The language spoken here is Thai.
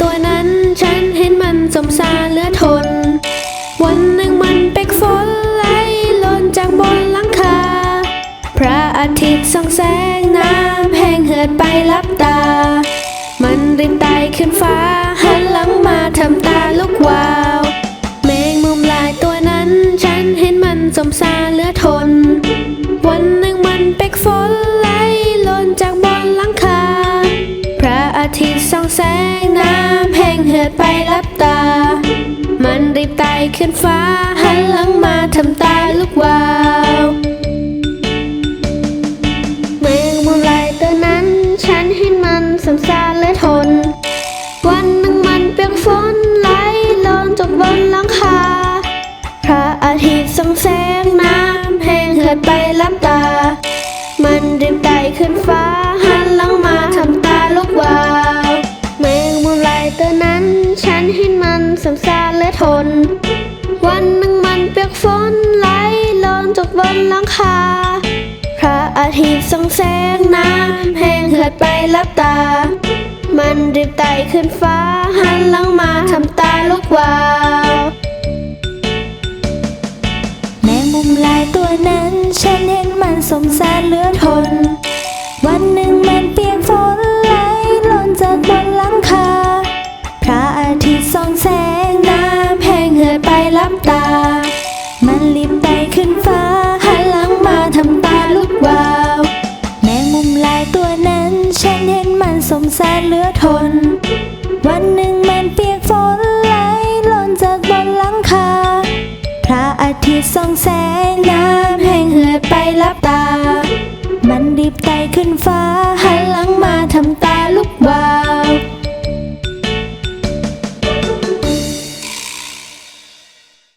ตัวนั้น ฉันเห็นมันสมสารเหลือทน วันหนึ่งมันเปกฝนไหลล่นจากบนหลังคา พระอาทิตย์ส่องแสงน้ำแห้งเหือดไปลับตา มันริมไต่ขึ้นฟ้า หันหลังมาทำตาลุกวาวแมงมุมลายตัวนั้น ฉันเห็นมันสมสารเหลือทน วันหนึ่งมันเปกฝนไหลล่นจากบนหลังคา พระอาทิตย์ส่องแสง ขึ้นฟ้า หันหลังมาทำตาลุกวาวแมงมุมลายตัวนั้น ฉันเห็นมันสงสารและทน วันหนึ่งมันเปียกฝนไหลลงจากบนหลังคา พระอาทิตย์ส่องแสงน้ำแห้งเหือดไปลับตา มันรีบไต่ขึ้นฟ้า หันหลังมาทำตาลุกวาวแมงมุมลายตัวนั้น ฉันเห็นมันสงสารและทน วันหนึ่งมันเปียกฝนไหลลงจากบนหลังคา พระอาทิตย์ส่องแสงน้ำแห้งเหือดไปลับตา มันรีบไต่ขึ้นฟ้าหันหลังมาทำตาลุกวาวแมงมุมลายตัวนั้น ฉันเห็นมันสมสารเหลือทน ลับตา มันรีบไต่ขึ้นฟ้าหันหลังมาทำตาลุกวาว แมงมุมลายตัวนั้น ฉันเห็นมันสมสารเหลือทน วันหนึ่งมันเปียกฝนไหลหล่นจากบนหลังคา พระอาทิตย์ส่องแสงน้ำแห้งเหือดไปลับตา มันรีบไต่ขึ้นฟ้า